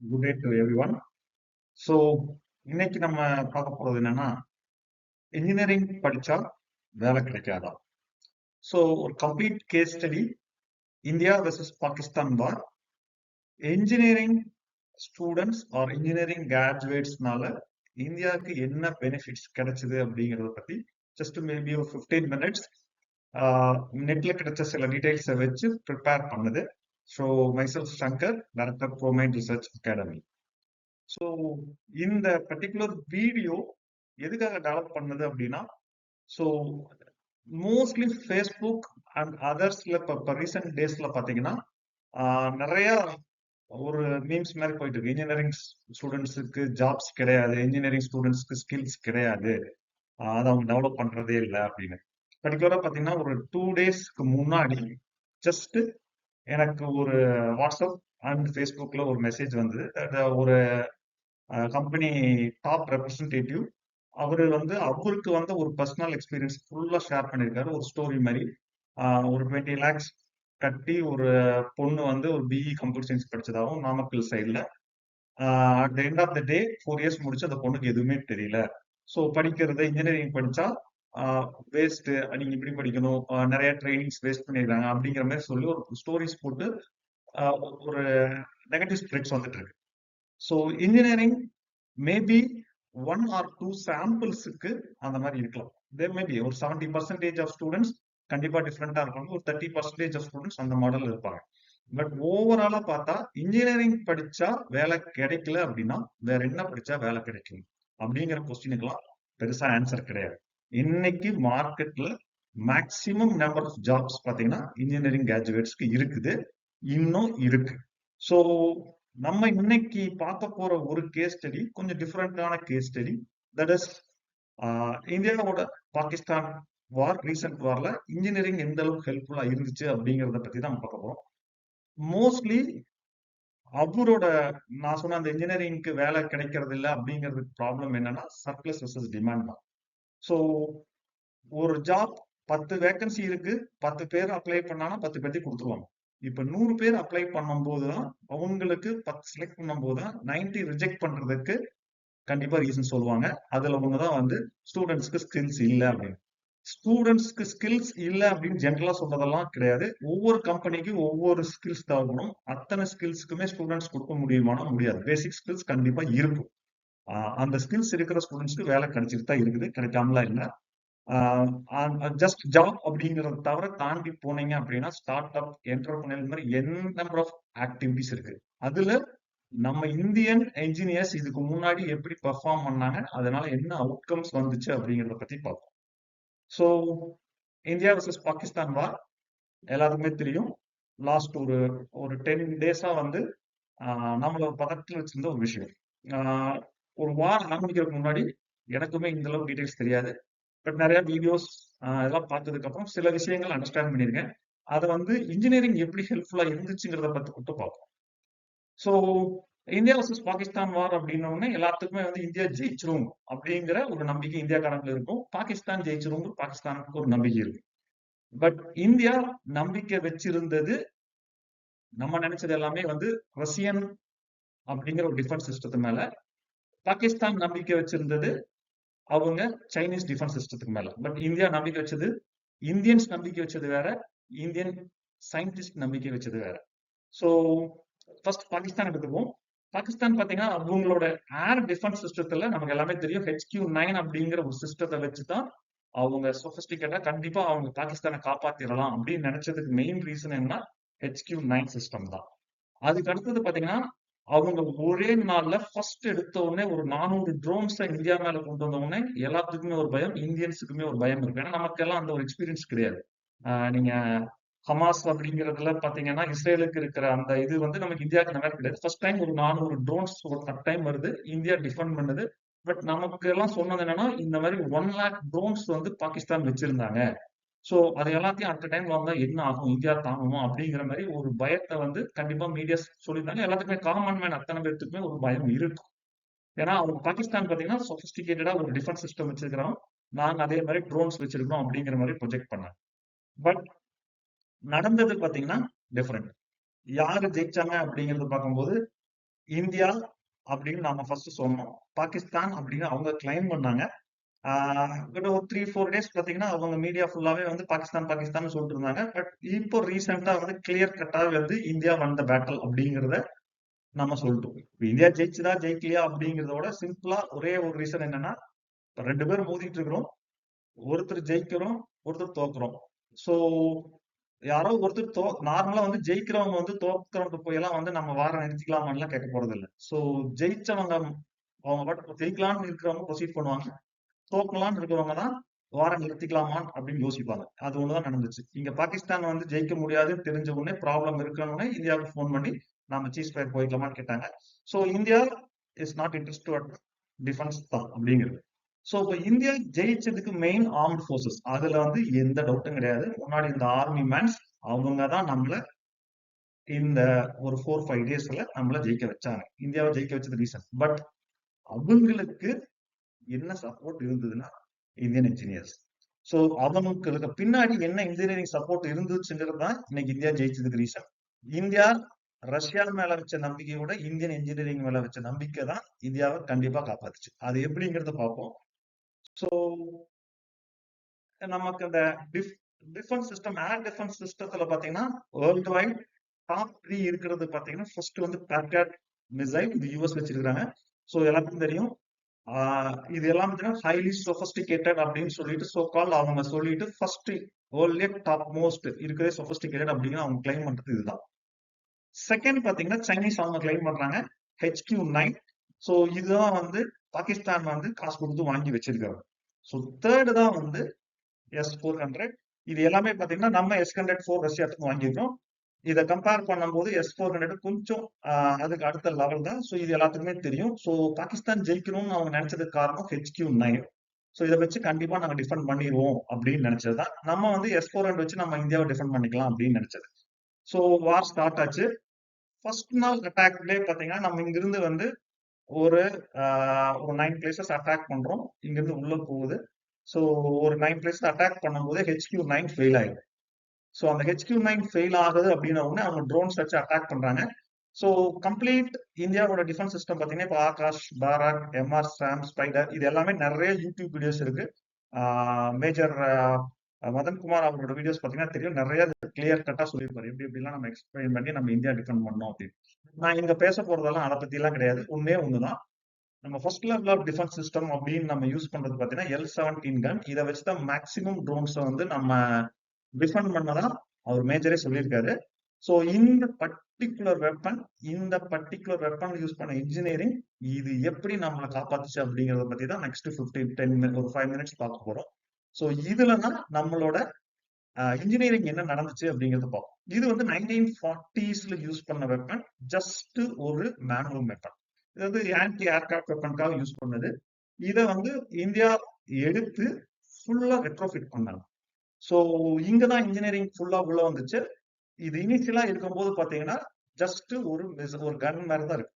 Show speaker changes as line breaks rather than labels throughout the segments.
Good day to everyone so இன்னைக்கு நம்ம பார்க்க போகிறது என்னன்னா இன்ஜினியரிங் படித்தா வேலை கிடைக்காதா? ஸோ ஒரு complete case study India versus Pakistan war engineering students or engineering கிராஜுவேட்ஸ்னால இந்தியாவுக்கு என்ன பெனிஃபிட்ஸ் கிடைச்சது அப்படிங்கிறத பற்றி ஜஸ்ட் மேபி ஒரு ஃபிஃப்டீன் மினிட்ஸ் நெட்டில் கிடைச்ச சில டீட்டெயில்ஸை வச்சு ப்ரிப்பேர் பண்ணுது. So myself Shankar director Bromine research academy so இந்த பர்டிகுலர் வீடியோ எதுக்காக டெவலப் பண்ணது அப்படின்னா ஸோ மோஸ்ட்லி ஃபேஸ்புக் அண்ட் அதர்ஸ்ல இப்போ இப்போ ரீசெண்ட் டேஸ்ல பார்த்தீங்கன்னா நிறைய ஒரு மீம்ஸ் மாதிரி போயிட்டு இருக்கு. இன்ஜினியரிங் ஸ்டூடெண்ட்ஸுக்கு ஜாப்ஸ் கிடையாது. இன்ஜினியரிங் ஸ்டூடெண்ட்ஸ்க்கு ஸ்கில்ஸ் கிடையாது. அதை அவங்க டெவலப் பண்றதே இல்லை அப்படின்னு. பர்டிகுலரா பார்த்தீங்கன்னா ஒரு டூ டேஸ்க்கு முன்னாடி ஜஸ்ட் எனக்கு ஒரு வாட்ஸ்அப் அண்ட் ஃபேஸ்புக்கில் ஒரு மெசேஜ் வந்தது. ஒரு கம்பெனி டாப் ரெப்ரஸன்டேட்டிவ் அவர் வந்து அவருக்கு வந்து ஒரு பர்சனல் எக்ஸ்பீரியன்ஸ் ஃபுல்லாக ஷேர் பண்ணியிருக்காரு. ஒரு ஸ்டோரி மாதிரி. ஒரு டுவெண்ட்டி லேக்ஸ் கட்டி ஒரு பொண்ணு வந்து ஒரு பிஇ கம்ப்யூட்டர் சயின்ஸ் படிச்சதாகவும் நாமக்கல் சைடில் at the end of the day four years முடிச்சு அந்த பொண்ணுக்கு எதுவுமே தெரியல. ஸோ படிக்கிறது இன்ஜினியரிங் படித்தா வேஸ்ட் நீங்க இப்படி படிக்கணும்? நிறைய ட்ரைனிங்ஸ் வேஸ்ட் பண்ணியிருக்காங்க அப்படிங்கிற மாதிரி சொல்லி ஒரு ஸ்டோரிஸ் போட்டு ஒரு நெகட்டிவ் ஸ்பிரிட்ஸ் வந்துட்டு இருக்கு so engineering maybe one or two சாம்பிள்ஸுக்கு அந்த மாதிரி இருக்கலாம். தே மேபி ஒரு செவன்டி பர்சன்டேஜ் ஆஃப் ஸ்டூடெண்ட்ஸ் கண்டிப்பா டிஃப்ரெண்டா இருப்பாங்க ஒரு தேர்ட்டி பர்சன்டேஜ் ஆஃப் ஸ்டூடெண்ட்ஸ் அந்த மாடல் இருப்பாங்க. பட் ஓவராலா பார்த்தா இன்ஜினியரிங் படிச்சா வேலை கிடைக்கல அப்படின்னா வேற என்ன படிச்சா வேலை கிடைக்கும்? அப்படிங்கிற கொஸ்டினுக்கெல்லாம் பெருசா ஆன்சர் கிடையாது. இன்னைக்கு மார்க்கெட்ல மேக்சிமம் நம்பர் ஆஃப் ஜாப்ஸ் பாத்தீங்கன்னா இன்ஜினியரிங் கிராஜுவேட்ஸ்க்கு இருக்குது. இன்னும் இருக்கு. ஸோ நம்ம இன்னைக்கு பார்க்க போற ஒரு கேஸ் ஸ்டடி கொஞ்சம் டிஃப்ரெண்டான கேஸ் ஸ்டடி தட் இஸ் இந்தியாவோட பாகிஸ்தான் வார் ரீசெண்ட் வார்ல இன்ஜினியரிங் எந்த அளவுக்கு ஹெல்ப்ஃபுல்லா இருந்துச்சு அப்படிங்கிறத பத்தி தான் பார்க்க போறோம். மோஸ்ட்லி அவரோட நான் சொன்ன அந்த இன்ஜினியரிங்க்கு வேலை கிடைக்கிறது இல்லை அப்படிங்கிறதுக்கு ப்ராப்ளம் என்னன்னா சர்ப்ளஸ் வெர்சஸ் டிமாண்ட் தான். ஸோ ஒரு ஜாப் பத்து வேகன்சி இருக்கு பத்து பேர் அப்ளை பண்ணானா பத்து பேர்த்தையும் கொடுத்துருவாங்க. இப்ப நூறு பேர் அப்ளை பண்ணும்போது தான் அவங்களுக்கு பத்து செலக்ட் பண்ணும்போது தான் நைன்டி ரிஜெக்ட் பண்றதுக்கு கண்டிப்பா ரீசன் சொல்லுவாங்க. அதுல ஒண்ணுதான் வந்து ஸ்டூடெண்ட்ஸ்க்கு ஸ்கில்ஸ் இல்லை அப்படின்னு. ஸ்டூடெண்ட்ஸ்க்கு ஸ்கில்ஸ் இல்லை அப்படின்னு ஜென்ரலா சொல்றதெல்லாம் கிடையாது. ஒவ்வொரு கம்பெனிக்கும் ஒவ்வொரு ஸ்கில்ஸ் தேவைப்படும் அத்தனை ஸ்கில்ஸ்க்குமே ஸ்டூடெண்ட்ஸ் கொடுக்க முடியுமானா முடியாது. பேசிக் ஸ்கில்ஸ் கண்டிப்பா இருக்கும். அந்த ஸ்கில்ஸ் இருக்கிற ஸ்டூடெண்ட்ஸ்க்கு வேலை கிடைச்சிட்டு தான் இருக்குது. கிடைக்காமலாம் இல்லை. ஜஸ்ட் ஜாப் அப்படிங்கிறத தவிர தாண்டி போனீங்க அப்படின்னா ஸ்டார்ட் அப் என்டர்பிரினர் மாதிரி என் நம்பர் ஆஃப் ஆக்டிவிட்டிஸ் இருக்கு. அதுல நம்ம இந்தியன் என்ஜினியர்ஸ் இதுக்கு முன்னாடி எப்படி பெர்ஃபார்ம் பண்ணாங்க அதனால என்ன அவுட்கம்ஸ் வந்துச்சு அப்படிங்கிறத பத்தி பார்ப்போம். So India versus Pakistan war எல்லாருக்குமே தெரியும். லாஸ்ட் ஒரு ஒரு டென் டேஸா வந்து நம்மள பதத்தில் வச்சிருந்த ஒரு விஷயம். ஒரு வார் ஆரம்பிக்கிறதுக்கு முன்னாடி எனக்குமே இந்த அளவுக்கு டீடைல்ஸ் தெரியாது. பட் நிறைய வீடியோஸ் இதெல்லாம் பார்த்ததுக்கு அப்புறம் சில விஷயங்கள் அண்டர்ஸ்டாண்ட் பண்ணியிருக்கேன். அதை வந்து இன்ஜினியரிங் எப்படி ஹெல்ப்ஃபுல்லா இருந்துச்சுங்கிறத பத்தி மட்டும் பார்ப்போம். So India versus Pakistan war அப்படின்னோடனே எல்லாத்துக்குமே வந்து இந்தியா ஜெயிச்சிரும் அப்படிங்கிற ஒரு நம்பிக்கை இந்தியாக்காரங்களுக்கு இருக்கும். பாகிஸ்தான் ஜெயிச்சிரும் பாகிஸ்தானுக்கு ஒரு நம்பிக்கை இருக்கும் பட் இந்தியா நம்பிக்கை வச்சிருந்தது நம்ம நினைச்சது எல்லாமே வந்து ரஷ்யன் அப்படிங்கிற ஒரு டிஃபென்ஸ் சிஸ்டத்து மேல பாகிஸ்தான் நம்பிக்கை வச்சிருந்தது அவங்க சைனீஸ் டிஃபென்ஸ் சிஸ்டத்துக்கு மேல. பட் இந்தியா நம்பிக்கை வச்சது இந்தியன்ஸ் நம்பிக்கை வச்சது வேற இந்தியன் சயின்டிஸ்ட் நம்பிக்கை வச்சது வேற. ஸோ ஃபர்ஸ்ட் பாகிஸ்தான் எடுத்துக்குவோம். பாகிஸ்தான் பாத்தீங்கன்னா அவங்களோட ஏர் டிஃபென்ஸ் சிஸ்டத்துல நமக்கு எல்லாமே தெரியும். ஹெச்கியூ நைன் அப்படிங்கிற ஒரு சிஸ்டத்தை வச்சுதான் அவங்க சொபிஸ்டிகேட்டா கண்டிப்பா அவங்க பாகிஸ்தானை காப்பாத்திடலாம் அப்படின்னு நினைச்சதுக்கு மெயின் ரீசன் என்ன ஹெச்கியூ நைன் சிஸ்டம் தான். அதுக்கு அடுத்தது பாத்தீங்கன்னா அவங்க ஒரே நாள்ல ஃபர்ஸ்ட் எடுத்த உடனே ஒரு நானூறு ட்ரோன்ஸை இந்தியா மேல கொண்டு வந்த உடனே எல்லாத்துக்குமே ஒரு பயம் இந்தியன்ஸுக்குமே ஒரு பயம் இருக்கு. ஏன்னா நமக்கெல்லாம் அந்த ஒரு எக்ஸ்பீரியன்ஸ் கிடையாது. நீங்க ஹமாஸ் அப்படிங்கிறதுல பாத்தீங்கன்னா இஸ்ரேலுக்கு இருக்கிற அந்த இது வந்து நமக்கு இந்தியாவுக்கு நல்லா கிடையாது. ஃபர்ஸ்ட் டைம் ஒரு நானூறு ட்ரோன்ஸ் ஒரு டைம் வருது. இந்தியா டிஃபெண்ட் பண்ணுது. பட் நமக்கு எல்லாம் சொன்னது என்னன்னா இந்த மாதிரி ஒன் லேக் ட்ரோன்ஸ் வந்து பாகிஸ்தான் வச்சிருந்தாங்க. ஸோ அது எல்லாத்தையும் அடுத்த டைம் வாங்க என்ன ஆகும் இந்தியா தாங்குமா அப்படிங்கிற மாதிரி ஒரு பயத்தை வந்து கண்டிப்பா மீடியாஸ் சொல்லியிருந்தாங்க. எல்லாத்துக்குமே காமன் மேன் அத்தனை பேர்த்துக்குமே ஒரு பயம் இருக்கும். ஏன்னா அவங்க பாகிஸ்தான் பாத்தீங்கன்னா சொபிஸ்டிகேட்டடா ஒரு டிஃபென்ஸ் சிஸ்டம் வச்சிருக்கிறோம் நாங்க அதே மாதிரி ட்ரோன்ஸ் வச்சிருக்கிறோம் அப்படிங்கிற மாதிரி ப்ரொஜெக்ட் பண்ணாங்க. பட் நடந்தது பாத்தீங்கன்னா டிஃப்ரெண்ட் யாரு ஜெயிச்சாங்க அப்படிங்கறது பார்க்கும்போது இந்தியா அப்படின்னு நாம ஃபர்ஸ்ட் சொன்னோம். பாகிஸ்தான் அப்படின்னு அவங்க கிளைம் பண்ணாங்க. ஒரு த்ரீ ஃபோர் டேஸ் பாத்தீங்கன்னா அவங்க மீடியா ஃபுல்லாவே வந்து பாகிஸ்தான் பாகிஸ்தான் சொல்லிட்டு இருந்தாங்க. பட் இப்போ ரீசெண்டா வந்து கிளியர் கட்டா வந்து இந்தியா வந்த பேட்டல் அப்படிங்கிறத நம்ம சொல்லிட்டோம். இந்தியா ஜெயிச்சுதா ஜெயிக்கலையா அப்படிங்கிறத விட சிம்பிளா ஒரே ஒரு ரீசன் என்னன்னா ரெண்டு பேரும் மோதிட்டு இருக்கிறோம். ஒருத்தர் ஜெயிக்கிறோம் ஒருத்தர் தோக்குறோம். சோ யாரோ ஒருத்தர் தோ நார்மலா வந்து ஜெயிக்கிறவங்க வந்து தோக்குறவங்க போய் எல்லாம் வந்து நம்ம வாரம் நிறுத்திக்கலாமான்லாம் கேட்க போறது இல்லை சோ ஜெயிச்சவங்க அவங்க பாட்டு ஜெயிக்கலாம்னு இருக்கிறவங்க ப்ரொசீட் பண்ணுவாங்க. தோக்கலாம்னு இருக்கிறவங்க தான் வாரம் நிறுத்திக்கலாமா அப்படின்னு யோசிப்பாங்க. அது ஒண்ணுதான் நடந்துச்சு. இங்க பாகிஸ்தான் வந்து ஜெயிக்க முடியாதுன்னு தெரிஞ்ச உடனே ப்ராப்ளம் இருக்கணும்னே இந்தியாவுக்கு ஃபோன் பண்ணி நாம சீஸ் ஃபயர் போய்க்கலாமான்னு கேட்டாங்க. So India is not interest defence தான் அப்படிங்கிறது. சோ இப்போ இந்தியா ஜெயிச்சதுக்கு மெயின் ஆர்ம்டு ஃபோர்ஸஸ் அதுல வந்து எந்த டவுட்டும் கிடையாது. முன்னாடி இந்த ஆர்மி மேன்ஸ் அவங்க தான் நம்மள இந்த ஒரு ஃபோர் ஃபைவ் டேஸ்ல நம்மள ஜெயிக்க வச்சாங்க. இந்தியாவை ஜெயிக்க வச்சது ரீசன் பட் அவங்களுக்கு என்ன சப்போர்ட் இருந்ததுன்னா இந்தியன் இன்ஜினியர்ஸ் சோ அவங்களுக்கு பின்னாடி என்ன இன்ஜினியரிங் சப்போர்ட் இருந்துச்சுங்கிறது தான் இன்னைக்கு இந்தியா ஜெயிச்சதுக்கு ரீசன் இந்தியா ரஷ்யா மேல வச்ச நம்பிக்கையோட இந்தியன் இன்ஜினியரிங் மேல வச்ச நம்பிக்கை தான் இந்தியாவை கண்டிப்பா காப்பாத்துச்சு. அது எப்படிங்கிறத பார்ப்போம். சோ நமக்கு அந்த டிஃபென்ஸ் சிஸ்டம் ஏர் டிஃபென்ஸ் சிஸ்டத்துல பாத்தீங்கன்னா வேர்ல்டு வைட் டாப் த்ரீ இருக்கிறது பாத்தீங்கன்னா ஃபர்ஸ்ட் வந்து பேட்ரியாட் மிசைல் இது யூஎஸ் வச்சிருக்காங்க ஸோ எல்லாத்துக்கும் தெரியும். இது எல்லாம் ஹைலி சொபஸ்டிகேட்டட் அப்படின்னு சொல்லிட்டு சோ கால் அவங்க சொல்லிட்டு ஃபர்ஸ்ட் வேர்ல்ட்லயே டாப் மோஸ்ட் இருக்கிறதே சொபஸ்டிகேட்டட் அப்படின்னு அவங்க கிளைம் பண்றது இதுதான். செகண்ட் பாத்தீங்கன்னா சைனீஸ் அவங்க கிளைம் பண்றாங்க ஹெச்கியூ நைன் ஸோ இதுதான் வந்து பாகிஸ்தான் வந்து காசு கொடுத்து வாங்கி வச்சிருக்காங்க. ஸோ தேர்டு தான் வந்து எஸ் ஃபோர் ஹண்ட்ரட் இது எல்லாமே பாத்தீங்கன்னா நம்ம எஸ் ஹண்ட்ரட் ஃபோர் ரஷ்யாத்துக்கு வாங்கியிருக்கோம். இதை கம்பேர் பண்ணும்போது எஸ் ஃபோர் ஹண்ட்ரட் கொஞ்சம் அதுக்கு அடுத்த லெவல் தான். ஸோ இது எல்லாத்துக்குமே தெரியும். ஸோ பாகிஸ்தான் ஜெயிக்கணும்னு அவங்க நினைச்சதுக்கு காரணம் ஹெச்கியூ நைன் ஸோ இதை வச்சு கண்டிப்பா நாங்க டிஃபெண்ட் பண்ணிடுவோம் அப்படின்னு நினைச்சது தான் நம்ம வந்து எஸ் ஃபோர் ஹண்ட்ரட் வச்சு நம்ம இந்தியாவை டிஃபெண்ட் பண்ணிக்கலாம் அப்படின்னு நினைச்சது. ஸோ வார் ஸ்டார்ட் ஆச்சு. ஃபர்ஸ்ட் நாள் அட்டாக்லேயே பார்த்தீங்கன்னா நம்ம இங்கிருந்து வந்து ஒரு ஒரு நைன் பிளேசஸ் அட்டாக் பண்றோம். இங்கிருந்து உள்ள போகுது. ஸோ ஒரு நைன் பிளேஸ் அட்டாக் பண்ணும்போது ஹெச்கியூ நைன் ஃபெயில் ஆயிடும். ஸோ அந்த ஹெச்கியூ நைன் ஃபெயில் ஆகுது அப்படின்ன உடனே அவங்க ட்ரோன்ஸ் வச்சு அட்டாக் பண்றாங்க. ஸோ கம்ப்ளீட் இந்தியாவோட டிஃபென்ஸ் சிஸ்டம் பார்த்தீங்கன்னா இப்போ Akash Barak MR SAM Spyder இது எல்லாமே நிறைய யூடியூப் வீடியோஸ் இருக்கு. மேஜர் மதன்குமார் அவரோட வீடியோஸ் பார்த்தீங்கன்னா தெரியும். நிறைய கிளியர் கட்டாக சொல்லியிருப்பாரு. எப்படி எப்படிலாம் நம்ம எக்ஸ்பிளைன் பண்ணி நம்ம இந்தியா டிஃபெண்ட் பண்ணோம் அப்படின்னு. நான் இங்க பேச போறதெல்லாம் அதை பற்றிலாம் கிடையாது. உண்மையே ஒண்ணுதான். நம்ம first level of defence system அப்படின்னு நம்ம யூஸ் பண்றது பார்த்தீங்கன்னா எல் செவன்டீன் கன் இதை வச்சு தான் மேக்ஸிமம் ட்ரோன்ஸை வந்து நம்ம டிஃபெண்ட் பண்ணதான் அவர் மேஜரே சொல்லியிருக்காரு. ஸோ இந்த பர்டிகுலர் வெப்பன் இந்த பர்டிகுலர் வெப்பன் யூஸ் பண்ண இன்ஜினியரிங் இது எப்படி நம்மளை காப்பாத்துச்சு அப்படிங்கறத பத்தி தான் நெக்ஸ்ட் ஃபிஃப்டீன் டென் மினிட் ஒரு ஃபைவ் மினிட்ஸ் பார்க்க போறோம். ஸோ இதுல தான் நம்மளோட இன்ஜினியரிங் என்ன நடந்துச்சு அப்படிங்கறத பார்ப்போம். இது வந்து நைன்டீன் ஃபார்ட்டிஸ்ல யூஸ் பண்ண வெப்பன் ஜஸ்ட் ஒரு மேனுவல் வெப்பன் இது வந்து ஆன்டி ஏர்கிராஃப்ட் வெப்பனுக்காக யூஸ் பண்ணது. இதை வந்து இந்தியா எடுத்து ஃபுல்லா ரெட்ரோஃபிட் பண்ணாங்க. ஸோ இங்கதான் இன்ஜினியரிங் ஃபுல்லா உள்ள வந்துச்சு. இது இனிஷியலா இருக்கும்போது பாத்தீங்கன்னா ஜஸ்ட் ஒரு ஒரு கன் மாதிரி தான் இருக்கு.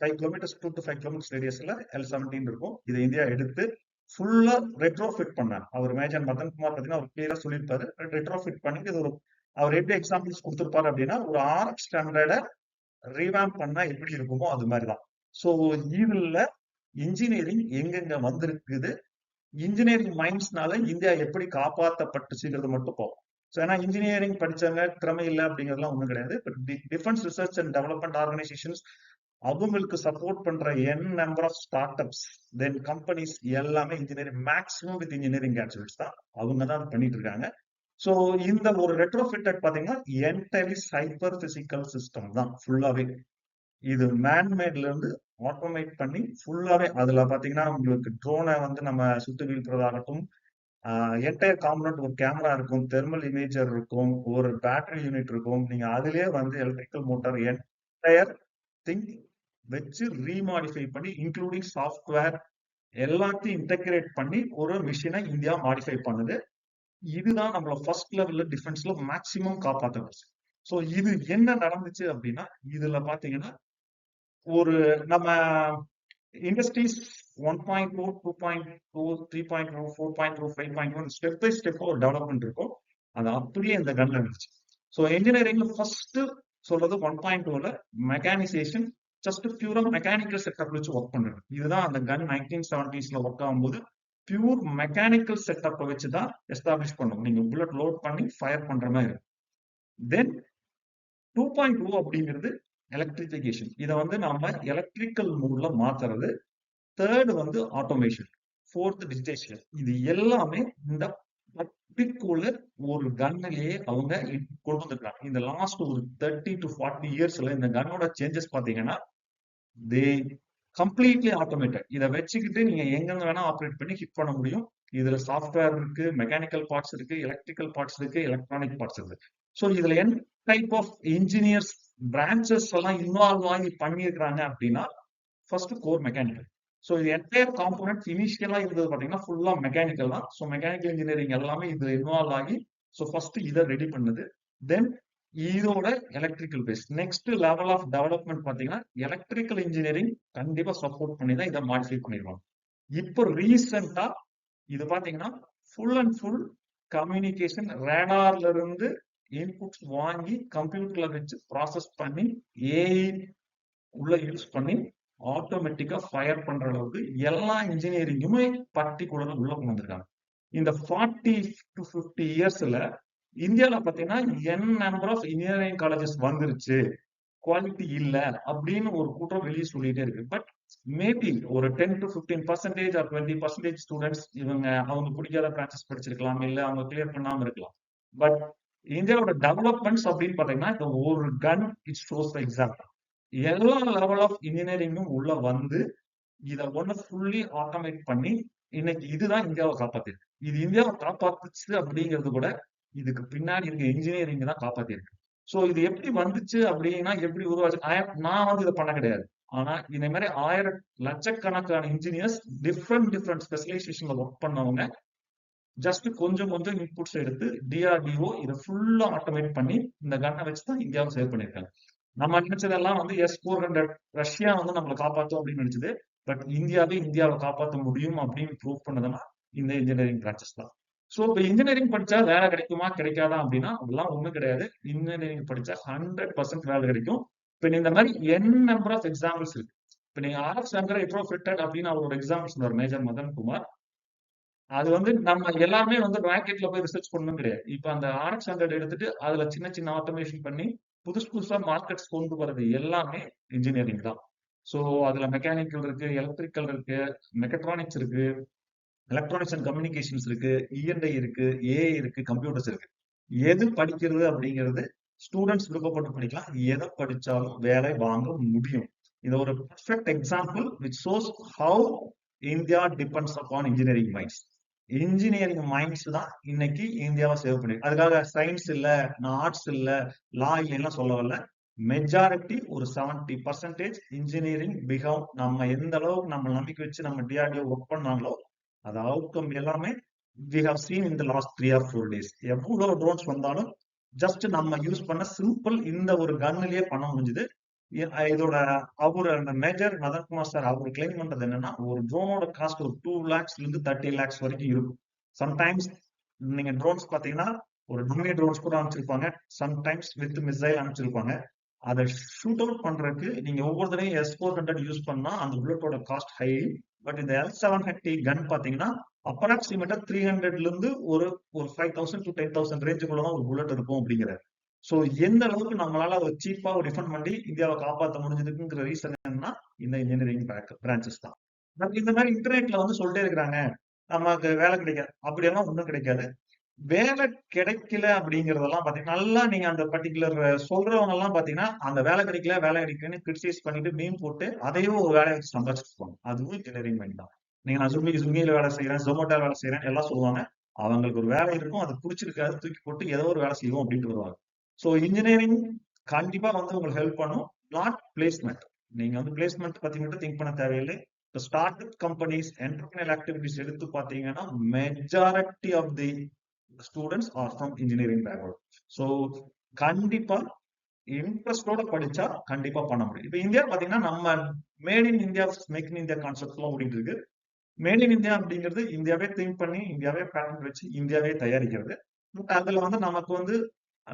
Five kilometres two to five kilometres ரேடியஸ்ல L seventeen இருக்கும். இதை இந்தியா எடுத்து ஃபுல்லா ரெட்ரோஃபிட் பண்ணார். அவர் மேஜர் மதன் குமார் பாத்தீங்கன்னா அவர் கிளியரா சொல்லியிருப்பாரு. ரெட்ரோஃபிட் பண்ணி இது ஒரு அவர் எப்படி எக்ஸாம்பிள்ஸ் கொடுத்துருப்பாரு அப்படின்னா ஒரு ஆர்எக்ஸ் ஸ்டாண்டர்ட ரீவேம் பண்ணா எப்படி இருக்குமோ அது மாதிரி தான் ஸோ இதுல இன்ஜினியரிங் எங்கெங்க வந்திருக்குது இன்ஜினியரிங் மைண்ட்ஸ்னால இந்தியா எப்படி காப்பாற்றப்பட்டுச்சுங்கிறது மட்டும் போகும். ஸோ ஏன்னா இன்ஜினியரிங் படிச்சவங்க திறமை இல்லை அப்படிங்கிறதுலாம் ஒன்றும் கிடையாது. But defence research and development organisations அவங்களுக்கு சப்போர்ட் பண்ற n number of startups then companies எல்லாமே engineering maximum with engineering graduates தான். அவங்க தான் பண்ணிட்டு இருக்காங்க. ஸோ இந்த ஒரு ரெட்ரோஃபிட்டட் பார்த்தீங்கன்னா என்டையர்லி சைபர் பிசிக்கல் சிஸ்டம் தான். ஃபுல்லாவே இது மேன்மேட்ல இருந்து ஆட்டோமேட் பண்ணி ஃபுல்லாவே அதுல பாத்தீங்கன்னா உங்களுக்கு ட்ரோனை வந்து நம்ம சுத்து வீழ்த்துறதாகட்டும் என்டையர் காம்பனண்ட் ஒரு கேமரா இருக்கும் தெர்மல் இமேஜர் இருக்கும் ஒரு பேட்டரி யூனிட் இருக்கும். நீங்க அதுலயே வந்து எலக்ட்ரிக்கல் மோட்டார் என்டையர் திங் வச்சு ரீமாடிஃபை பண்ணி இன்க்ளூடிங் சாஃப்ட்வேர் எல்லாத்தையும் இன்டகிரேட் பண்ணி ஒரு மிஷினை இந்தியா மாடிஃபை பண்ணுது. இதுதான் நம்மள ஃபர்ஸ்ட் லெவல்ல டிஃபென்ஸ்ல மேக்சிமம் காப்பாற்றுச்சு ஸோ இது என்ன நடந்துச்சு அப்படின்னா இதுல பாத்தீங்கன்னா ஒரு நம்ம industries one point two two point two three point two four point two five point one step by step ஒரு டெவலப்மெண்ட் இருக்கும் அது அப்படியே இந்த கன்ல இருந்துச்சு ஸோ இன்ஜினியரிங்ல ஃபர்ஸ்ட் சொல்றது ஒன் பாயிண்ட் டூல மெக்கானிசேஷன் ஜஸ்ட் பியூரா மெக்கானிக்கல் செட்டப் வச்சு ஒர்க் பண்றது இதுதான் அந்த கன் நைன்டீன் செவன்டிஸ்ல ஒர்க் ஆகும்போது பியூர் மெக்கானிக்கல் செட்டப்பை வச்சு தான் எஸ்டாப்ளிஷ் பண்ணும். நீங்க புல்லட் லோட் பண்ணி ஃபயர் பண்ற மாதிரி. தென் டூ பாயிண்ட் டூ அப்படிங்கிறது எலக்ட்ரிஃபிகேஷன் இதை வந்து நம்ம எலக்ட்ரிக்கல் மூட்ல மாத்துறது. தேர்டு வந்து ஆட்டோமேஷன் ஃபோர்த் டிஜிட்டேஷன் இது எல்லாமே இந்த பர்டிகுலர் ஒரு கன்னிலேயே அவங்க கொண்டு வந்திருக்காங்க. இந்த லாஸ்ட் ஒரு தேர்ட்டி டு ஃபார்ட்டி இயர்ஸ்ல இந்த கன்னோட சேஞ்சஸ் பாத்தீங்கன்னா தே கம்ப்ளீட்லி ஆட்டோமேட்டட் இதை வச்சுக்கிட்டு நீங்க எங்கெங்க வேணா ஆப்ரேட் பண்ணி ஹிட் பண்ண முடியும். இதுல சாஃப்ட்வேர் இருக்கு மெக்கானிக்கல் பார்ட்ஸ் இருக்கு எலக்ட்ரிக்கல் பார்ட்ஸ் இருக்கு எலக்ட்ரானிக் பார்ட்ஸ் இருக்கு. ஸோ இதுல n type of engineers branches எல்லாம் இன்வால்வ் ஆகி பண்ணியிருக்கிறாங்க அப்படின்னா ஃபர்ஸ்ட் கோர் மெக்கானிக்கல் ஸோ இது என்டையர் காம்போனன்ட் இனிஷியலா இருந்தது பாத்தீங்கன்னா ஃபுல்லா மெக்கானிக்கல் தான். ஸோ மெக்கானிக்கல் இன்ஜினியரிங் எல்லாமே இது இன்வால்வ் ஆகி ஸோ ஃபர்ஸ்ட் இதை ரெடி பண்ணுது. தென் இதோட electrical phase next level of development பாத்தீங்கன்னா எலக்ட்ரிக்கல் இன்ஜினியரிங் கண்டிப்பா சப்போர்ட் பண்ணி தான் இதை மாடிஃபை பண்ணிடுவாங்க இப்போ ரீசெண்டா இது பாத்தீங்கன்னா ஃபுல் அண்ட் ஃபுல் கம்யூனிகேஷன் ரேடார்ல இருந்து இன்புட்ஸ் வாங்கி கம்ப்யூட்டர்ல வச்சு ப்ராசஸ் பண்ணி ஏஐ உள்ள யூஸ் பண்ணி ஆட்டோமேட்டிக்கா ஃபயர் பண்ற அளவுக்கு எல்லா இன்ஜினியரிங்குமே பர்டிகுலரா உள்ள கொண்டு வந்திருக்காங்க இந்த ஃபார்ட்டி டு ஃபிஃப்டி இயர்ஸ்ல இந்தியாவில பாத்தீங்கன்னா n number of engineering colleges வந்துருச்சு. குவாலிட்டி இல்ல அப்படின்னு ஒரு கூட்டம் வெளியே சொல்லிட்டே இருக்கு. பட் மேபி ஒரு ten to fifteen percentage or twenty percentage students இவங்க அவங்க பிடிக்காத பிரான்சஸ் படிச்சிருக்கலாம் இல்ல அவங்க கிளியர் பண்ணாம இருக்கலாம். பட் இந்தியாவோட டெவலப்மெண்ட்ஸ் அப்படின்னு பாத்தீங்கன்னா இந்த ஒரு கன் இட் ஷோஸ் எக்ஸாம்பிள் எல்லா லெவல் ஆஃப் இன்ஜினியரிங்கும் உள்ள வந்து இதை ஒண்ணு ஃபுல்லி ஆட்டோமேட் பண்ணி இன்னைக்கு இதுதான் இந்தியாவை காப்பாத்திருக்கு. இது இந்தியாவை காப்பாத்துச்சு அப்படிங்கிறது கூட இதுக்கு பின்னாடி இருக்க இன்ஜினியரிங் தான் காப்பாத்திருக்கு. சோ இது எப்படி வந்துச்சு அப்படின்னா எப்படி உருவாச்சு? நான் வந்து இதை பண்ண கிடையாது. ஆனா இந்த மாதிரி ஆயிரம் லட்சக்கணக்கான இன்ஜினியர்ஸ் டிஃப்ரெண்ட் டிஃப்ரெண்ட் ஸ்பெஷலைசேஷன்ல ஒர்க் பண்ணவங்க ஜஸ்ட் கொஞ்சம் கொஞ்சம் இன்புட்ஸ் எடுத்து டிஆர்டிஓ இதை ஃபுல்லா ஆட்டோமேட் பண்ணி இந்த கன்னை வச்சு தான் இந்தியாவை சேவ் பண்ணிருக்காங்க நம்ம நினைச்சதெல்லாம் வந்து எஸ் ஃபோர் ஹண்ட்ரட் ரஷ்யா வந்து நம்மளை காப்பாற்றும் அப்படின்னு நினைச்சது. பட் இந்தியாவே இந்தியாவை காப்பாற்ற முடியும் அப்படின்னு ப்ரூவ் பண்ணதுன்னா இந்த இன்ஜினியரிங் பிரான்ச்சஸ் தான். ஸோ இப்போ இன்ஜினியரிங் படிச்சா வேலை கிடைக்குமா கிடைக்காதா அப்படின்னா அதெல்லாம் ஒண்ணும் கிடையாது. இன்ஜினியரிங் படிச்சா ஹண்ட்ரட் பர்சன்ட் வேலை கிடைக்கும். இப்போ இந்த மாதிரி என் நம்பர் ஆஃப் எக்ஸாம்பிள்ஸ் இருக்கு. இப்போ நீங்க ஆர்எஃப் சங்கர் எட்ரோ ஃபிட்டட் அப்படின்னு அவரோட எக்ஸாம்பிள்ஸ் மேஜர் மதன் குமார் அது வந்து நம்ம எல்லாமே வந்து ராக்கெட்ல போய் ரிசர்ச் பண்ணணும் கிடையாது. இப்போ அந்த ஆர்எக்ஸ் ஹண்ட்ரட் எடுத்துட்டு அதுல சின்ன சின்ன ஆட்டோமேஷன் பண்ணி புதுசு புதுசா மார்க்கெட்ஸ் கொண்டு வர்றது எல்லாமே இன்ஜினியரிங் தான். ஸோ அதுல மெக்கானிக்கல் இருக்கு எலக்ட்ரிக்கல் இருக்கு மெக்கட்ரானிக்ஸ் இருக்கு எலக்ட்ரானிக்ஸ் அண்ட் கம்யூனிகேஷன்ஸ் இருக்கு e இஎன்ஐ இருக்கு ஏஐ இருக்கு கம்ப்யூட்டர்ஸ் இருக்கு. எது படிக்கிறது அப்படிங்கிறது ஸ்டூடெண்ட்ஸ் விருப்பப்பட்டு படிக்கலாம். எதை படிச்சாலும் வேலை வாங்க முடியும். இது ஒரு perfect example which shows how India depends upon engineering minds engineering minds தான் இன்னைக்கு இந்தியாவை சேவ் பண்ணி அதுக்காக சயின்ஸ் இல்ல நான் ஆர்ட்ஸ் இல்ல லா இல்லைன்னா சொல்ல வரல. மெஜாரிட்டி ஒரு செவன்டி பர்சன்டேஜ் இன்ஜினியரிங் பிகம் நம்ம எந்த அளவுக்கு நம்ம நம்பிக்கை வச்சு நம்ம டிஆர்டிஓ ஒர்க் பண்ணாங்களோ அது அவுட்கம் எல்லாமே வி ஹவ் சீன் இந்த last three or four days எவ்வளவு ட்ரோன்ஸ் வந்தாலும் ஜஸ்ட் நம்ம யூஸ் பண்ண சிம்பிள் இந்த ஒரு கன்னிலேயே பண்ண முடிஞ்சுது. இதோட அவர் அந்த மேஜர் மதன்குமார் சார் அவர் கிளைம் பண்றது என்னன்னா ஒரு ட்ரோனோட காஸ்ட் ஒரு டூ லேக்ஸ்ல இருந்து தேர்ட்டி லேக்ஸ் வரைக்கும் இருக்கும். சம்டைம்ஸ் நீங்க ட்ரோன்ஸ் பாத்தீங்கன்னா ஒரு டம்மி ட்ரோன்ஸ் கூட அனுப்பிச்சிருப்பாங்க. சம்டைம்ஸ் வித் மிசைல் அனுப்பிச்சிருப்பாங்க. அதை ஷூட் அவுட் பண்றதுக்கு நீங்க ஒவ்வொரு தடையும் எஸ் ஃபோர் ஹண்ட்ரட் யூஸ் பண்ணா அந்த புல்லட்டோட காஸ்ட் ஹை பட் இந்த எல் செவன் ஹண்ட்ரி கன் பாத்தீங்கன்னா அப்ராக்சிமேட்டா த்ரீ ஹண்ட்ரட்ல இருந்து ஒரு ஒரு five thousand to ten thousand ரேஞ்சுக்குள்ள தான் ஒரு புல்லட் இருக்கும் அப்படிங்கிறாரு. சோ எந்த அளவுக்கு நம்மளால ஒரு சீப்பா ஒரு டிஃபன் பண்ணி இந்தியாவை காப்பாற்ற முடிஞ்சதுக்குங்கிற ரீசன் என்னன்னா இந்த இன்ஜினியரிங் பிரான்சஸ் தான். நமக்கு இந்த மாதிரி இன்டர்நெட்ல வந்து சொல்லிட்டே இருக்கிறாங்க நமக்கு வேலை கிடைக்காது அப்படியெல்லாம் ஒன்றும் கிடைக்காது. வேலை கிடைக்கல அப்படிங்கறதெல்லாம் பாத்தீங்கன்னா நல்லா நீங்க அந்த பர்டிகுலர் சொல்றவங்க எல்லாம் பாத்தீங்கன்னா அந்த வேலை கிடைக்கல வேலை கிடைக்கலன்னு கிரிட்டிசைஸ் பண்ணிட்டு மீன் போட்டு அதையும் ஒரு வேலையை வச்சு சம்பாதிச்சிருப்பாங்க அதுவும் இன்ஜினியரிங் மைண்ட் தான். நீங்க நான் சுமி சுமியில வேலை செய்யறேன் ஜொமேட்டோ வேலை செய்யறேன் எல்லாம் சொல்லுவாங்க. அவங்களுக்கு ஒரு வேலை இருக்கும் அது பிடிச்சிருக்காது தூக்கி போட்டு ஏதோ ஒரு வேலை செய்வோம் அப்படின்ட்டு வருவாங்க. ஸோ இன்ஜினியரிங் கண்டிப்பா வந்து உங்களுக்கு ஹெல்ப் பண்ணும். நாட் பிளேஸ்மெண்ட் நீங்க வந்து பிளேஸ்மெண்ட் பத்தி மட்டும் திங்க் பண்ண தேவையில்லை. இப்போ start up companies entrepreneurial activities எடுத்து பார்த்தீங்கன்னா majority of the students are from engineering background so கண்டிப்பா இன்ட்ரெஸ்டோட படிச்சா கண்டிப்பா பண்ண முடியும். இப்போ இந்தியா பாத்தீங்கன்னா நம்ம made in India make in India concept எல்லாம் ஓடிட்டு இருக்கு. மேட் இன் இந்தியா அப்படிங்கிறது இந்தியாவே திங்க் பண்ணி இந்தியாவே பேட்டர்ன் வச்சு இந்தியாவே தயாரிக்கிறது. பட் அதுல வந்து நமக்கு வந்து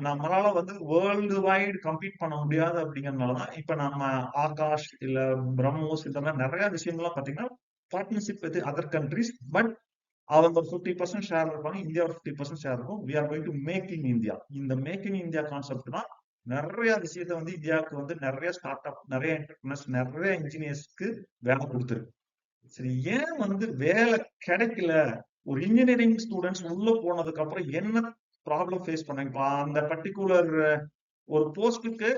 நம்மளால வந்து வேர்ல்டு வைடு கம்ப்ளீட் பண்ண முடியாது அப்படிங்கறதுனாலதான் இப்ப நம்ம ஆகாஷ் இல்ல பிரம்மோஸ் இந்த மாதிரி நிறைய விஷயங்கள்லாம் பாத்தீங்கன்னா partnership with other countries but அவங்க ஃபிஃப்டி பர்சன்ட் ஷேர் இருப்பாங்க இந்தியா ஃபிஃப்டி பர்சன்ட் ஷேர் இருக்கும். We are going to make in India இந்த மேக் இன் இந்தியா கான்செப்ட் தான் நிறைய விஷயத்த வந்து இந்தியாவுக்கு வந்து நிறைய ஸ்டார்ட் அப் நிறைய என்டர்பிரினர்ஸ் நிறைய இன்ஜினியர்ஸ்க்கு வேலை கொடுத்துருக்கு. சரி ஏன் வந்து வேலை கிடைக்கல? ஒரு இன்ஜினியரிங் ஸ்டூடெண்ட்ஸ் உள்ள போனதுக்கு அப்புறம் என்ன ப்ராப்ளம் ஃபேஸ் பண்ணேன். இப்போ அந்த பர்டிகுலர் ஒரு போஸ்ட்டுக்கு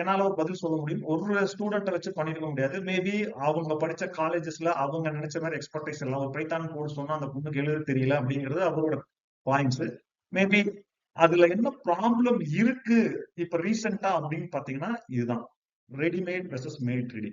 என்னால் ஒரு பதில் சொல்ல முடியும். ஒரு ஸ்டூடெண்ட்டை வச்சு பண்ணிருக்க முடியாது. மேபி அவங்க படிச்ச காலேஜஸ்ல அவங்க நினைச்ச மாதிரி எக்ஸ்பர்டைஸ் இல்லை. ஒரு பைத்தான் கோடு சொன்னால் அந்த பொண்ணுக்கு எழுத தெரியல அப்படிங்கிறது அவரோட பாயிண்ட்ஸ் மேபி அதுல என்ன ப்ராப்ளம் இருக்கு இப்ப ரீசெண்டா அப்படின்னு பாத்தீங்கன்னா இதுதான். ரெடிமேட் வெர்சஸ் மேட் ரெடி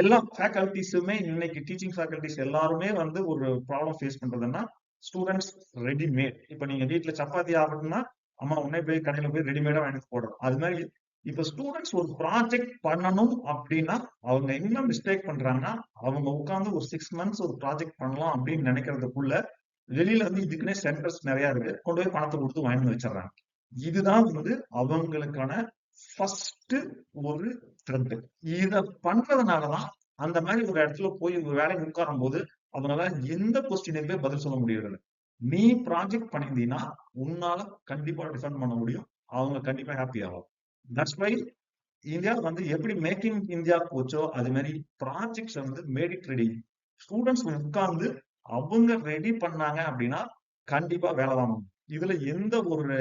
எல்லா ஃபேக்கல்டிஸுமே இன்னைக்கு டீச்சிங் ஃபேக்கல்டிஸ் எல்லாருமே வந்து ஒரு ப்ராப்ளம் ஃபேஸ் பண்றதுன்னா ஸ்டூடெண்ட்ஸ் ரெடிமேட் இப்ப நீங்க வீட்டுல சப்பாத்தி ஆகணும்னா அம்மா உடனே போய் கடையில போய் ரெடிமேடா வாங்கி போடுறோம் அது மாதிரி இப்ப ஸ்டூடெண்ட்ஸ் ஒரு ப்ராஜெக்ட் பண்ணணும் அப்படின்னா அவங்க என்ன மிஸ்டேக் பண்றாங்கன்னா அவங்க உட்காந்து ஒரு சிக்ஸ் மந்த்ஸ் ஒரு ப்ராஜெக்ட் பண்ணலாம் அப்படின்னு நினைக்கிறதுக்குள்ள வெளியில வந்து இதுக்குன்னே சென்டர்ஸ் நிறைய இருக்கு. கொண்டு போய் பணத்தை கொடுத்து வாங்கி வச்சிடறாங்க. இதுதான் வந்து அவங்களுக்கான ஃபர்ஸ்ட் ஒரு த்ரெட் இத பண்றதுனாலதான் அந்த மாதிரி ஒரு இடத்துல போய் ஒரு வேலைக்கு உட்காரும் போது அதனால எந்த கொஸ்டினுக்குமே பதில் சொல்ல முடியறது நீ ப்ராஜெக்ட் பண்ணியிருந்தீங்கன்னா உன்னால கண்டிப்பா டிஃபெண்ட் பண்ண முடியும். அவங்க கண்டிப்பா ஹாப்பி ஆகும் தட்ஸ் வை இந்தியா வந்து எப்படி மேக்கிங் இந்தியா போச்சோ அது மாதிரி ப்ராஜெக்ட்ஸ் வந்து மேடிட் ரெடி ஸ்டூடெண்ட்ஸ் உட்கார்ந்து அவங்க ரெடி பண்ணாங்க அப்படின்னா கண்டிப்பா வேலை வாங்கணும் இதுல எந்த ஒரு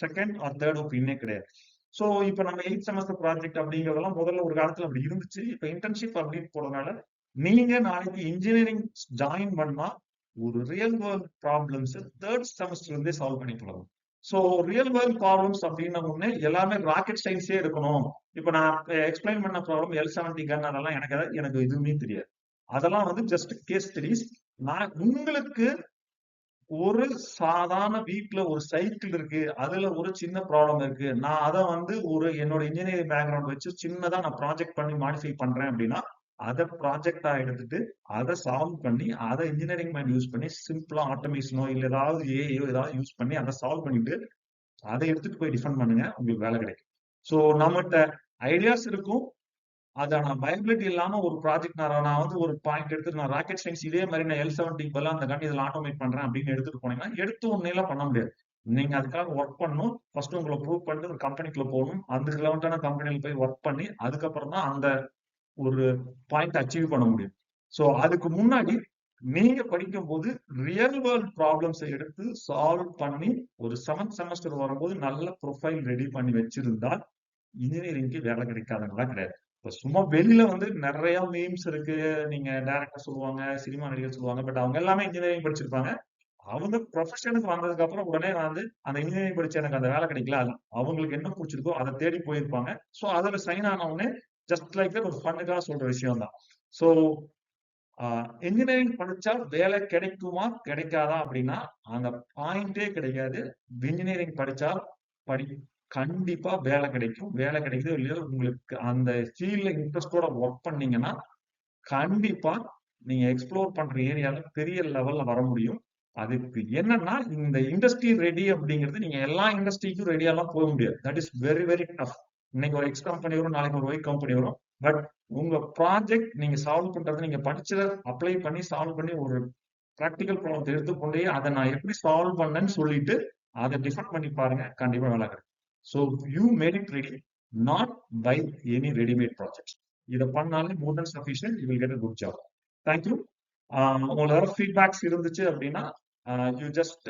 செகண்ட் ஆர் தேர்ட் ஒப்பீனியனே கிடையாது. ஸோ இப்போ நம்ம எயிட் செமஸ்டர் ப்ராஜெக்ட் அப்படிங்கிறதெல்லாம் முதல்ல ஒரு காலத்துல அப்படி இருந்துச்சு. இப்போ இன்டர்ன்ஷிப் அப்படின்னு போறதுனால நீங்க நாளைக்கு இன்ஜினியரிங் ஜாயின் பண்ணா ஒரு real world problems third semester இருந்தே சால்வ் பண்ணி போகலாம் ஸோ ரியல் வேர்ல்ட் ப்ராப்ளம்ஸ் அப்படின்ன உடனே எல்லாமே ராக்கெட் சயின்ஸே இருக்கணும் இப்போ நான் எக்ஸ்பிளைன் பண்ண ப்ராப்ளம் எல் செவன்டி கன் அதெல்லாம் எனக்கு எனக்கு எதுவுமே தெரியாது. அதெல்லாம் வந்து ஜஸ்ட் கேஸ் ஸ்டடிஸ் நான் உங்களுக்கு ஒரு சாதாரண வீட்டில் ஒரு சைக்கிள் இருக்கு அதுல ஒரு சின்ன ப்ராப்ளம் இருக்கு. நான் அதை வந்து ஒரு என்னோட இன்ஜினியரிங் பேக்ரவுண்ட் வச்சு சின்னதா நான் ப்ராஜெக்ட் பண்ணி மாடிஃபை பண்றேன் அப்படின்னா அதை ப்ராஜெக்டா எடுத்துட்டு அதை சால்வ் பண்ணி அதை இன்ஜினியரிங் மேன் யூஸ் பண்ணி சிம்பிளா ஆட்டோமேஷனோ இல்ல ஏதாவது ஏஐயோ ஏதாவது யூஸ் பண்ணி அதை சால்வ் பண்ணிட்டு அதை எடுத்துட்டு போய் டிஃபெண்ட் பண்ணுங்க உங்களுக்கு வேலை கிடைக்கும். ஸோ நம்மகிட்ட ஐடியாஸ் இருக்கும். அதான பயபிலிட்டி இல்லாம ஒரு ப்ராஜெக்ட் நான் நான் வந்து ஒரு பாயிண்ட் எடுத்து நான் ராக்கெட் சயின்ஸ் இதே மாதிரி நான் எல் செவன்டி பதிலாக அந்த கண்டி இதில் ஆட்டோமேட் பண்றேன் அப்படின்னு எடுத்துட்டு போனீங்கன்னா எடுத்து ஒன்னையெல்லாம் பண்ண முடியாது. நீங்க அதுக்காக ஒர்க் பண்ணணும். ஃபர்ஸ்ட் உங்களை ப்ரூவ் பண்ணிட்டு ஒரு கம்பெனிக்குள்ள போகணும். அந்த ரிலவெண்டான கம்பெனியில் போய் ஒர்க் பண்ணி அதுக்கப்புறம் தான் அந்த ஒரு பாயிண்ட் அச்சீவ் பண்ண முடியும். ஸோ அதுக்கு முன்னாடி நீங்க படிக்கும் போது ரியல் வேர்ல்ட் ப்ராப்ளம்ஸை எடுத்து சால்வ் பண்ணி ஒரு செவன்த் செமஸ்டர் வரும்போது நல்ல ப்ரொஃபைல் ரெடி பண்ணி வச்சிருந்தால் இன்ஜினியரிங்க்கு வேலை கிடைக்காதவங்களா கிடையாது. இப்போ சும்மா வெளியில வந்து நிறைய மீம்ஸ் இருக்கு. நீங்க டேரக்டர் சொல்லுவாங்க சினிமா நடிகர் சொல்லுவாங்க. பட் அவங்க எல்லாமே இன்ஜினியரிங் படிச்சிருப்பாங்க. அவங்க ப்ரொஃபஷனுக்கு வந்ததுக்கு அப்புறம் உடனே வந்து அந்த இன்ஜினியரிங் படிச்சு எனக்கு அந்த வேலை கிடைக்கல. அவங்களுக்கு என்ன பிடிச்சிருக்கோ அதை தேடி போயிருப்பாங்க. ஸோ அதில் சைன் ஆனவுடனே ஜஸ்ட் லைக் ஒரு ஃபன்னுக்காக சொல்ற விஷயம் தான் ஸோ இன்ஜினியரிங் படிச்சா வேலை கிடைக்குமா கிடைக்காதா அப்படின்னா அந்த பாயிண்டே கிடைக்காது. இன்ஜினியரிங் படிச்சா படி கண்டிப்பா வேலை கிடைக்கும். வேலை கிடைக்குது இல்லையோ உங்களுக்கு அந்த ஃபீல்ட்ல இன்ட்ரெஸ்டோட ஒர்க் பண்ணீங்கன்னா கண்டிப்பா நீங்க எக்ஸ்ப்ளோர் பண்ற ஏரியால பெரிய லெவல்ல வர முடியும். அதுக்கு என்னன்னா இந்த இண்டஸ்ட்ரி ரெடி அப்படிங்கிறது நீங்க எல்லா இண்டஸ்ட்ரிக்கும் ரெடியாலாம் போக முடியாது. That is very very tough இன்னைக்கு ஒரு எக்ஸ் கம்பெனி வரும் நாளைக்கு ஒரு ஒய் கம்பெனி வரும். பட் உங்க ப்ராஜெக்ட் நீங்க சால்வ் பண்றது நீங்க படிச்சதை அப்ளை பண்ணி சால்வ் பண்ணி ஒரு ப்ராக்டிக்கல் ப்ராப்ளத்தை எடுத்துக்கொண்டே அதை நான் எப்படி சால்வ் பண்ணேன்னு சொல்லிட்டு அதை டிஃபெண்ட் பண்ணி பாருங்க. கண்டிப்பா வேலை கிடைக்கும் so you made it ready not by any readymade project இதை பண்ணாலே more than sufficient you will get a good job thank you உங்களுக்கு ஃபீட்பேக்ஸ் இருந்துச்சு அப்படின்னா you just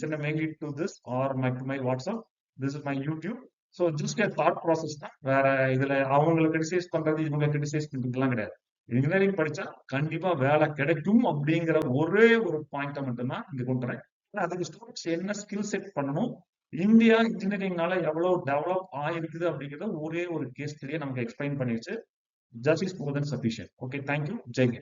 sent mail to this or my to my WhatsApp this is my YouTube so just thought process தான். வேற இதுல அவங்களை criticise பண்றது இவங்க criticise பண்றதுலாம் கிடையாது. இன்ஜினியரிங் படிச்சா கண்டிப்பா வேலை கிடைக்கும் அப்படிங்கிற ஒரே ஒரு பாயிண்ட்டை மட்டும்தான் இங்க கொண்டுறேன் அதுக்கு ஸ்டூடெண்ட்ஸ் என்ன ஸ்கில் செட் பண்ணணும்? இந்தியா இன்ஜினியரிங்னால எவ்வளவு டெவலப் ஆயிருக்குது அப்படிங்கிறத ஒரே ஒரு கேஸ் ஸ்டடியை நமக்கு எக்ஸ்பிளைன் பண்ணிடுச்சு. Just is more than sufficient okay thank you ஜெய்கே